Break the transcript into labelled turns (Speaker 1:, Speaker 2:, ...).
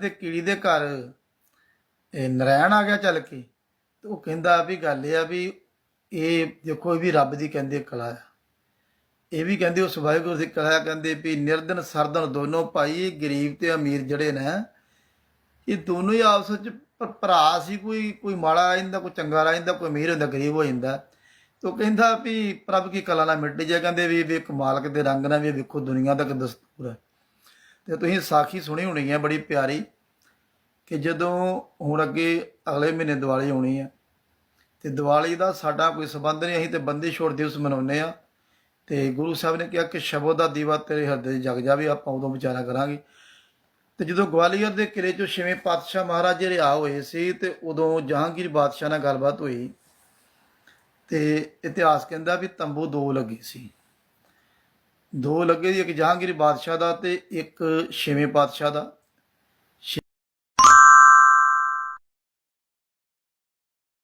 Speaker 1: ਤੇ ਕੀੜੀ ਦੇ ਘਰ ਇਹ ਨਰੈਣ ਆ ਗਿਆ ਚੱਲ ਕੇ, ਤੇ ਉਹ ਕਹਿੰਦਾ ਵੀ ਗੱਲ ਇਹ ਆ ਵੀ ਇਹ ਦੇਖੋ ਇਹ ਵੀ ਰੱਬ ਦੀ ਕਹਿੰਦੇ ਕਲਾ ਆ। ਇਹ ਵੀ ਕਹਿੰਦੇ ਉਸ ਵਾਹਿਗੁਰੂ ਦੀ ਕਲਾ ਕਹਿੰਦੇ ਵੀ ਨਿਰਦਨ ਸਰਦਨ ਦੋਨੋਂ ਭਾਈ, ਗਰੀਬ ਤੇ ਅਮੀਰ ਜਿਹੜੇ ਨੇ, ਇਹ ਦੋਨੋਂ ਹੀ ਆਪਸ ਵਿੱਚ ਭ- ਭਰਾ ਸੀ, ਕੋਈ ਕੋਈ ਮਾੜਾ ਆ ਜਾਂਦਾ, ਕੋਈ ਚੰਗਾ ਆ ਜਾਂਦਾ, ਕੋਈ ਅਮੀਰ ਹੁੰਦਾ ਗਰੀਬ ਹੋ ਜਾਂਦਾ। ਤੇ ਉਹ ਕਹਿੰਦਾ ਵੀ ਪ੍ਰਭ ਕੀ ਕਲਾ ਨਾਲ ਮਿਟ ਜਾ, ਕਹਿੰਦੇ ਵੀ ਵੀ ਇੱਕ ਮਾਲਕ ਦੇ ਰੰਗ ਨਾਲ ਵੀ ਵੇਖੋ ਦੁਨੀਆ ਦਾ ਕਿ ਦਸਤੂਰ ਹੈ ਤੇ ਤੁਸੀਂ ਸਾਖੀ ਸੁਣੀ ਹੋਣੀ ਹੈ ਬੜੀ ਪਿਆਰੀ ਕਿ ਜਦੋਂ ਹੁਣ ਅੱਗੇ ਅਗਲੇ ਮਹੀਨੇ ਦੀਵਾਲੀ ਆਉਣੀ ਹੈ ਤੇ ਦੀਵਾਲੀ ਦਾ ਸਾਡਾ ਕੋਈ ਸਬੰਧ ਨਹੀਂ, ਅਸੀਂ ਤੇ ਬੰਦੀ ਛੋੜ ਦਿਵਸ ਮਨਾਉਂਦੇ ਆ। ਤੇ ਗੁਰੂ ਸਾਹਿਬ ਨੇ ਕਿਹਾ ਕਿ ਸ਼ਬਦ ਦਾ ਦੀਵਾ ਤੇਰੇ ਹਿਰਦੇ 'ਚ ਜਗ ਜਾਵੇ, ਆਪਾਂ ਉਦੋਂ ਵਿਚਾਰਾ ਕਰਾਂਗੇ। ਤੇ ਜਦੋਂ ਗਵਾਲੀਅਰ ਦੇ ਕਿਲੇ 'ਚੋਂ ਛੇਵੇਂ ਪਾਤਸ਼ਾਹ ਮਹਾਰਾਜ ਜਿਹੜੇ ਆ ਹੋਏ ਸੀ, ਤੇ ਉਦੋਂ ਜਹਾਂਗੀਰ ਬਾਦਸ਼ਾਹ ਨਾਲ ਗੱਲਬਾਤ ਹੋਈ। ਤੇ ਇਤਿਹਾਸ ਕਹਿੰਦਾ ਵੀ ਤੰਬੂ ਦੋ ਲੱਗੇ ਸੀ। ਦੋ ਲੱਗੇ ਦੀ ਇੱਕ ਜਹਾਂਗੀਰ ਬਾਦਸ਼ਾਹ ਦਾ ਤੇ ਇੱਕ ਛੇਵੇਂ ਪਾਤਸ਼ਾਹ ਦਾ।